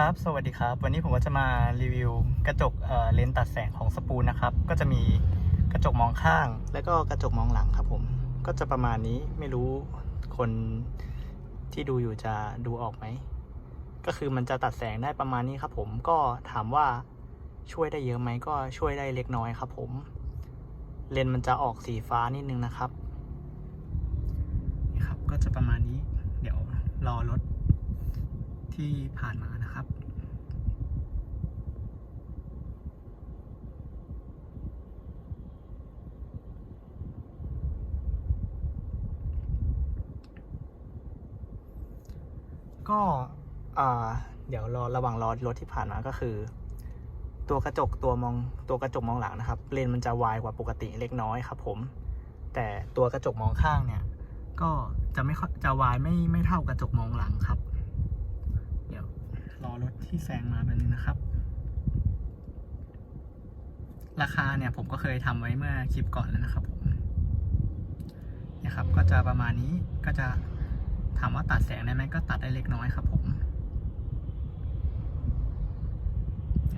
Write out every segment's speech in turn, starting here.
ครับ สวัสดีครับ วันนี้ผมก็จะมารีวิวกระจกเเลนส์ตัดแสงของสปูนนะครับ ก็จะมีกระจกมองข้าง แล้วก็กระจกมองหลังครับผม ก็จะประมาณนี้ ไม่รู้คนที่ดูอยู่จะดูออกไหม ก็คือมันจะตัดแสงได้ประมาณนี้ครับผม ก็ถามว่าช่วยได้เยอะไหม ก็ช่วยได้เล็กน้อยครับผม เลนส์มันจะออกสีฟ้านิดนึงนะครับ นี่ครับ ก็จะประมาณนี้ เดี๋ยวรอรถ ที่ผ่านมานะครับก็เดี๋ยวรอระหว่างรอรถที่ผ่านมาก็คือ ตัวกระจกตัวมองตัวกระจกมองหลังนะครับ เลนมันจะวายกว่าปกติเล็กน้อยครับผม แต่ตัวกระจกมองข้างเนี่ย ก็จะไม่จะวายไม่ไม่เท่ากระจกมองหลังครับ ที่แซงมาแป๊บนึงนะครับ ราคาเนี่ยผมก็เคยทำไว้เมื่อคลิปก่อนแล้วนะครับผมเนี่ยครับก็จะประมาณนี้ก็จะถามว่าตัดแสงได้ไหมก็ตัดได้เล็กน้อยครับผม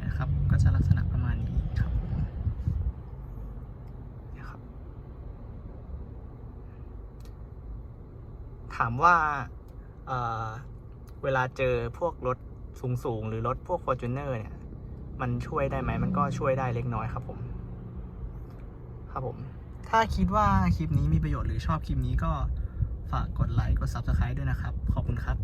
นะครับก็จะลักษณะประมาณนี้ครับผมนี่ยครับ ถามว่าเเวลาเจอพวกรถ สูงๆ หรือรถพวก f o r t u n e r เนี่ย มันช่วยได้ไหมมันก็ช่วยได้เล็กน้อยครับผม ครับผม ถ้าคิดว่าคลิปนี้มีประโยชน์หรือชอบคลิปนี้ก็ฝากกดไลค์กด Subscribe ด้วยนะครับ ขอบคุณครับ